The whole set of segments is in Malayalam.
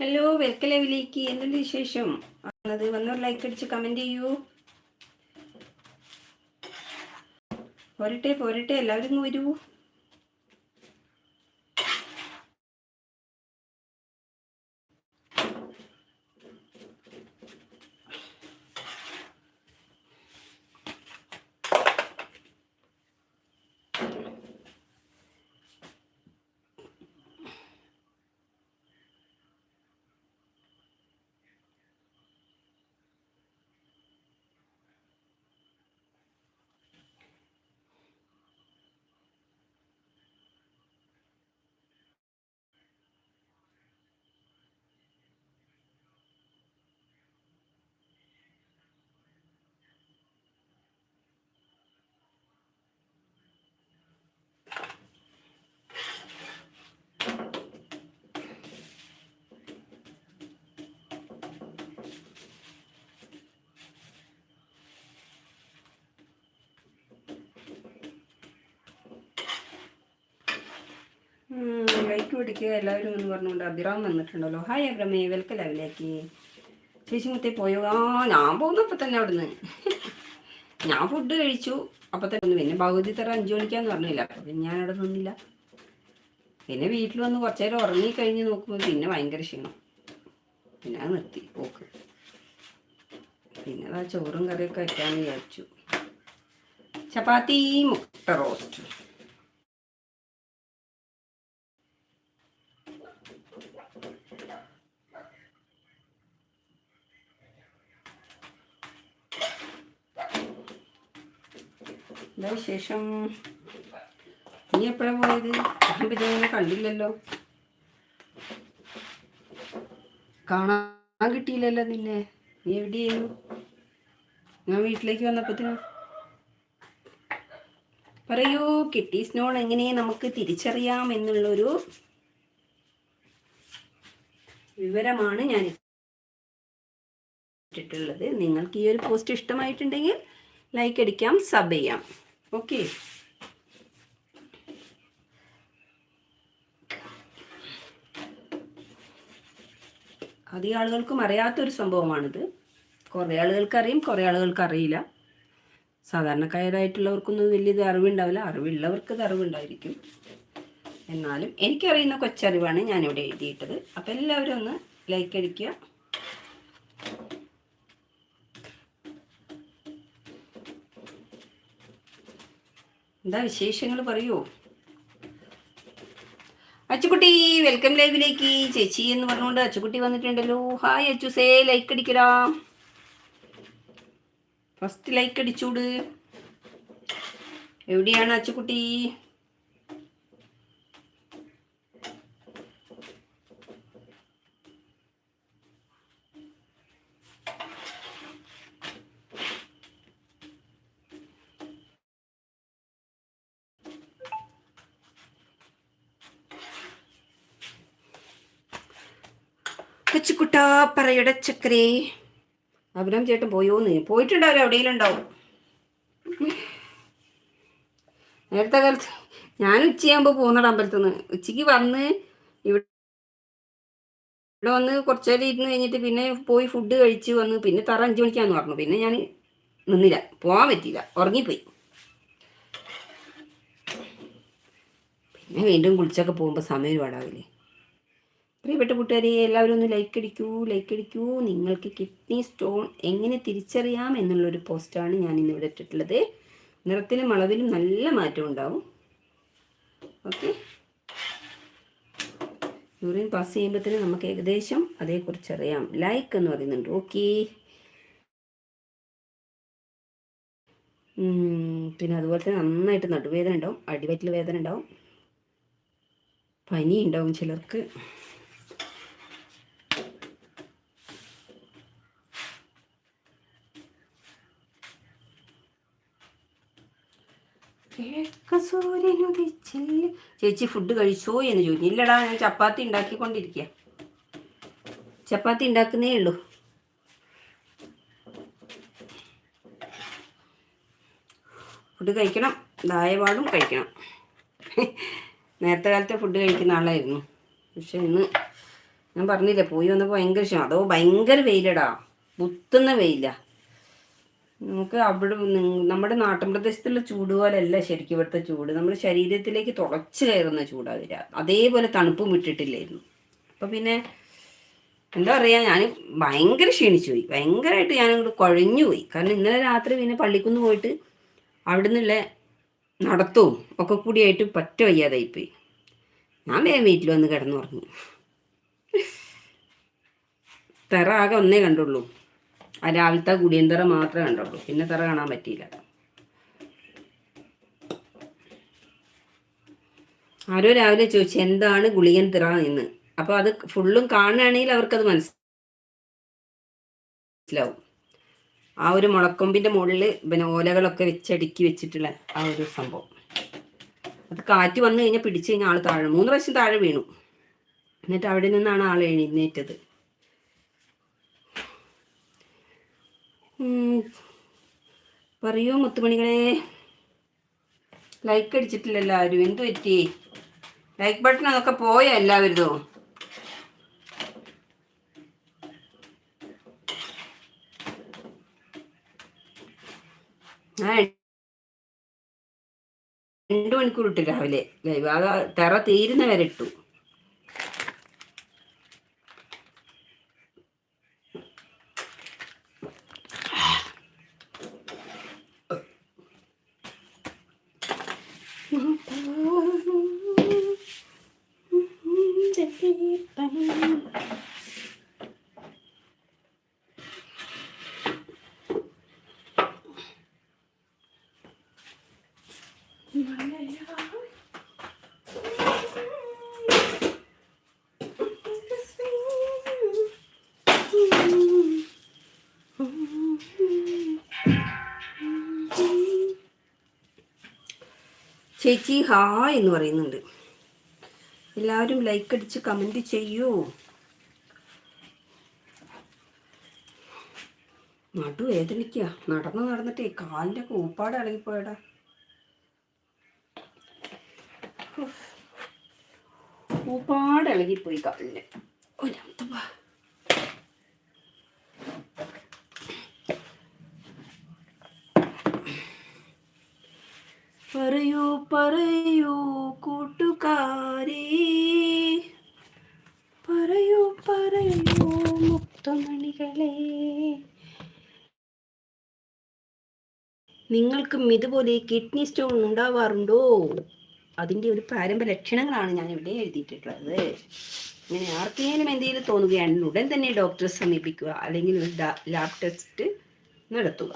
ഹലോ വെൽക്കം ലൈവിലേക്ക് എന്തുണ്ട് വിശേഷം? അത് വന്നൊരു ലൈക്ക് അടിച്ച് കമന്റ് ചെയ്യൂ. പോരട്ടെ പോരട്ടെ. എല്ലാവരും വരൂ. ലൈക്ക് പിടിക്കുക എല്ലാവരും എന്ന് പറഞ്ഞുകൊണ്ട് അഭിറാം വന്നിട്ടുണ്ടല്ലോ. ഹായ് അബ്രമേ വെൽക്കം ലവിലേക്ക്. ചേച്ചി മുത്തേ പോയോ? ആ ഞാൻ പോകുന്നപ്പോൾ തന്നെ അവിടുന്ന്. ഞാൻ ഫുഡ് കഴിച്ചു. അപ്പോൾ തന്നെ പിന്നെ ഭഗവതി തറ അഞ്ചു മണിക്കാന്ന് പറഞ്ഞില്ല. അപ്പം പിന്നെ ഞാൻ അവിടെ നിന്നില്ല. പിന്നെ വീട്ടിൽ വന്ന് കുറച്ച് നേരം ഉറങ്ങി കഴിഞ്ഞ് നോക്കുമ്പോൾ പിന്നെ ഭയങ്കര ക്ഷീണം. പിന്നെ അത് നിർത്തി പോക്ക്. പിന്നെ അതാ ചോറും കറിയൊക്കെ വയ്ക്കാമെന്ന് വിചാരിച്ചു. ചപ്പാത്തി മുട്ട റോസ്റ്റ് എന്താ വിശേഷം? നീ എപ്പോഴാ പോയത്? ഞാൻ കണ്ടില്ലല്ലോ. കാണാൻ കിട്ടിയില്ലല്ലോ നിന്നെ. നീ എവിടെയായിരുന്നു? ഞാൻ വീട്ടിലേക്ക് വന്നപ്പോഴത്തേനും പറയൂ കിട്ടി സ്നോൺ എങ്ങനെ നമുക്ക് തിരിച്ചറിയാം എന്നുള്ളൊരു വിവരമാണ് ഞാൻ ഇട്ടിട്ടുള്ളത്. നിങ്ങൾക്ക് ഈ ഒരു പോസ്റ്റ് ഇഷ്ടമായിട്ടുണ്ടെങ്കിൽ ലൈക്ക് അടിക്കാം സബ് ചെയ്യാം. ഓക്കെ അധികം ആളുകൾക്കും അറിയാത്തൊരു സംഭവമാണിത്. കുറേ ആളുകൾക്ക് അറിയും കുറേ ആളുകൾക്ക് അറിയില്ല. സാധാരണക്കാരായിട്ടുള്ളവർക്കൊന്നും വലിയത് അറിവുണ്ടാവില്ല. അറിവുള്ളവർക്ക് ഇത് അറിവുണ്ടായിരിക്കും. എന്നാലും എനിക്കറിയുന്ന കൊച്ചറിവാണ് ഞാനിവിടെ എഴുതിയിട്ടത്. അപ്പോൾ എല്ലാവരും ഒന്ന് ലൈക്ക് അടിക്കുക. എന്താ വിശേഷങ്ങൾ പറയൂ? അച്ചുക്കുട്ടി വെൽക്കം ലൈവിലേക്ക് ചേച്ചി എന്ന് പറഞ്ഞുകൊണ്ട് അച്ചുക്കുട്ടി വന്നിട്ടുണ്ടല്ലോ. ഹായ് അച്ചുസേ. ലൈക്ക് അടിക്കടാ. ഫസ്റ്റ് ലൈക്ക് അടിച്ചൂട്. എവിടെയാണ് അച്ചുകുട്ടി? കൊച്ചുകുട്ടാ പറയുടെ ചക്കരേ. അബ്രാം ചേട്ടൻ പോയോന്ന്. പോയിട്ടുണ്ടാവില്ല എവിടെയെങ്കിലും ഉണ്ടാവും നേരത്തെ കാലത്ത് ഞാൻ ഉച്ചയാകുമ്പോൾ പോകുന്നട അമ്പലത്തിൽ നിന്ന് ഉച്ചയ്ക്ക് വന്ന് ഇവിടെ ഇവിടെ വന്ന് കുറച്ചു നേരം ഇരുന്ന് കഴിഞ്ഞിട്ട് പിന്നെ പോയി ഫുഡ് കഴിച്ച് വന്ന് പിന്നെ തറ അഞ്ച് മണിക്കാന്ന് പറഞ്ഞു. പിന്നെ ഞാൻ നിന്നില്ല. പോകാൻ പറ്റിയില്ല. ഉറങ്ങിപ്പോയി. പിന്നെ വീണ്ടും കുളിച്ചൊക്കെ പോകുമ്പോൾ സമയം ഒരുപാടാവില്ലേ? പ്രിയപ്പെട്ട കൂട്ടുകാരെ എല്ലാവരും ഒന്ന് ലൈക്ക് അടിക്കൂ ലൈക്ക് അടിക്കൂ. നിങ്ങൾക്ക് കിഡ്നി സ്റ്റോൺ എങ്ങനെ തിരിച്ചറിയാം എന്നുള്ളൊരു പോസ്റ്റാണ് ഞാൻ ഇന്ന് ഇവിടെ ഇട്ടിട്ടുള്ളത്. നിറത്തിലും അളവിലും നല്ല മാറ്റം ഉണ്ടാവും. ഓക്കെ യൂറിൻ പാസ് ചെയ്യുമ്പോഴത്തേന് നമുക്ക് ഏകദേശം അതേക്കുറിച്ച് അറിയാം. ലൈക്ക് എന്ന് പറയുന്നുണ്ട്. ഓക്കെ പിന്നെ അതുപോലെ തന്നെ നന്നായിട്ട് നടുവേദന ഉണ്ടാവും അടിവയറ്റിൽ വേദന ഉണ്ടാവും പനി ഉണ്ടാവും ചിലർക്ക്. ചേച്ചി ഫുഡ് കഴിച്ചോ എന്ന് ചോദിച്ചു. ഇല്ലടാ ഞാൻ ചപ്പാത്തി ഉണ്ടാക്കിക്കൊണ്ടിരിക്കുക ചപ്പാത്തി ഉണ്ടാക്കുന്നേ ഉള്ളൂ. ഫുഡ് കഴിക്കണം. ദായപാടും കഴിക്കണം. നേരത്തെ കാലത്തെ ഫുഡ് കഴിക്കുന്ന ആളായിരുന്നു. പക്ഷെ ഇന്ന് ഞാൻ പറഞ്ഞില്ല പോയി വന്നപ്പോൾ ഭയങ്കര ക്ഷീണം. അതോ ഭയങ്കര വെയിലടാ. കുത്തുന്ന വെയില. നമുക്ക് അവിടെ നമ്മുടെ നാട്ടിൻ പ്രദേശത്തുള്ള ചൂട് പോലെയല്ല ശരിക്കും ഇവിടുത്തെ ചൂട്. നമ്മുടെ ശരീരത്തിലേക്ക് തുളച്ച് കയറുന്ന ചൂടാ വരിക. അതേപോലെ തണുപ്പും വിട്ടിട്ടില്ലായിരുന്നു അപ്പം പിന്നെ എന്താ പറയുക ഞാൻ ഭയങ്കര ക്ഷീണിച്ചു പോയി. ഭയങ്കരമായിട്ട് ഞാൻ ഇങ്ങോട്ട് കുഴഞ്ഞു പോയി. കാരണം ഇന്നലെ രാത്രി പിന്നെ പള്ളിക്കുന്ന് പോയിട്ട് അവിടെ നിന്നുള്ള നടത്തവും ഒക്കെ കൂടിയായിട്ട് പറ്റ വയ്യാതായിപ്പോയി. ഞാൻ വേഗം വീട്ടിൽ വന്ന് കിടന്നുറങ്ങി. തെറ ആകെ ഒന്നേ കണ്ടുള്ളൂ. രാവിലത്തെ കുടിയന്തറ മാത്രമേ കണ്ടുള്ളൂ. പിന്നെ തറ കാണാൻ പറ്റിയില്ല. ആരോ രാവിലെ ചോദിച്ചു എന്താണ് ഗുളികൻ തിറ എന്ന്? അപ്പൊ അത് ഫുള്ളും കാണുകയാണെങ്കിൽ അവർക്കത് മനസ്സിലാവും. ആ ഒരു മുളക്കൊമ്പിന്റെ മുകളിൽ പിന്നെ ഓലകളൊക്കെ വെച്ചടുക്കി വെച്ചിട്ടുള്ള ആ ഒരു സംഭവം. അത് കാറ്റ് വന്നു കഴിഞ്ഞാൽ പിടിച്ചു കഴിഞ്ഞാൽ ആൾ താഴെ മൂന്ന് പ്രാവശ്യം താഴെ വീണു. എന്നിട്ട് അവിടെ നിന്നാണ് ആൾ എഴുന്നേറ്റത്. പറയൂ മുത്തുമണികളെ. ലൈക്ക് അടിച്ചിട്ടില്ലല്ലോ ആരും. എന്തു പറ്റി? ലൈക്ക് ബട്ടൺ അതൊക്കെ പോയോ എല്ലാവരും രണ്ടു മണിക്കൂർ ഇട്ടു രാവിലെ. ലൈവ്. അത് തെറ തീരുന്ന വരെ ഇട്ടു. 嗯哼哼 ചേച്ചി ഹാ എന്ന് പറയുന്നുണ്ട്. എല്ലാവരും ലൈക്ക് അടിച്ച് കമന്റ് ചെയ്യൂ. നടു വേദനിക്കുക നടന്ന് നടന്നിട്ടേ കാലിന്റെ കൂപ്പാട് ഇളകിപ്പോയടാ. കൂപ്പാട് ഇളകിപ്പോയി കാലിന്. ഒരന്തവാ പറയൂ പറയൂ കൂട്ടുകാരി. പറയൂ പറയൂ മുക്തമണികളെ നിങ്ങൾക്കും ഇതുപോലെ കിഡ്നി സ്റ്റോൺ ഉണ്ടാവാറുണ്ടോ? അതിന്റെ ഒരു പ്രാരംഭ ലക്ഷണങ്ങളാണ് ഞാൻ ഇവിടെ എഴുതിയിട്ടുള്ളത്. ഇങ്ങനെ ആർക്കെങ്കിലും എന്തെങ്കിലും തോന്നുകയാണെങ്കിൽ ഉടൻ തന്നെ ഡോക്ടറെ സമീപിക്കുക. അല്ലെങ്കിൽ ഒരു ലാബ് ടെസ്റ്റ് നടത്തുക.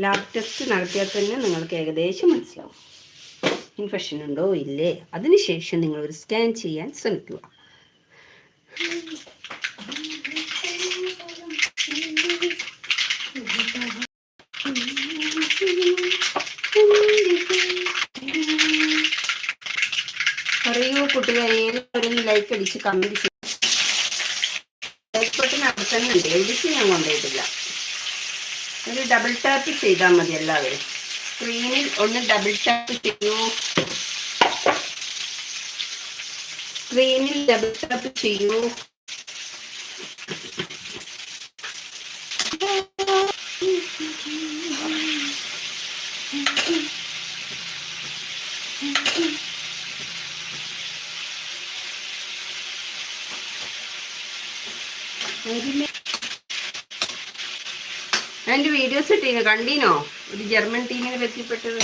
ലാബ് ടെസ്റ്റ് നടത്തിയാൽ തന്നെ നിങ്ങൾക്ക് ഏകദേശം മനസ്സിലാവും. ഇൻഫെക്ഷൻ ഉണ്ടോ ഇല്ലേ? അതിനുശേഷം നിങ്ങൾ ഒരു സ്കാൻ ചെയ്യാൻ ശ്രമിക്കുക. പറയൂ കുട്ടികളെ എല്ലാവരും ലൈക്ക് അടിച്ച് കമന്റ് ചെയ്യും. ലൈക്ക് ബട്ടൺ അടുത്തന്നെ തന്നെ ഉണ്ട്. എവിടേക്ക് ഞാൻ കൊണ്ടുപോയിട്ടില്ല. ഒരു ഡബിൾ ടാപ്പ് ചെയ്താൽ മതി എല്ലാവരും. സ്ക്രീനിൽ ഒന്ന് ഡബിൾ ടാപ്പ് ചെയ്യൂ. സ്ക്രീനിൽ ഡബിൾ ടാപ്പ് ചെയ്യൂ. ഞാൻ എന്റെ വീഡിയോസ് ഇട്ടീന് കണ്ടീനോ ഒരു ജർമ്മൻ ടീമിന് പറ്റിപ്പെട്ടത്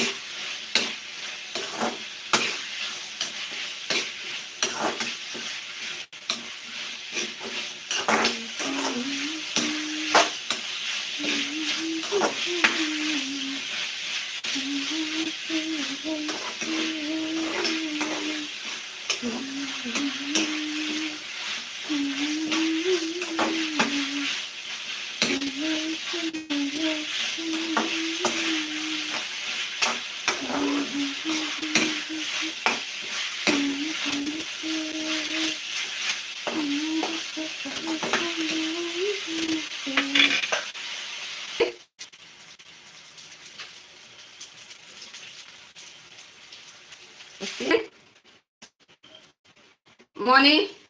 ആ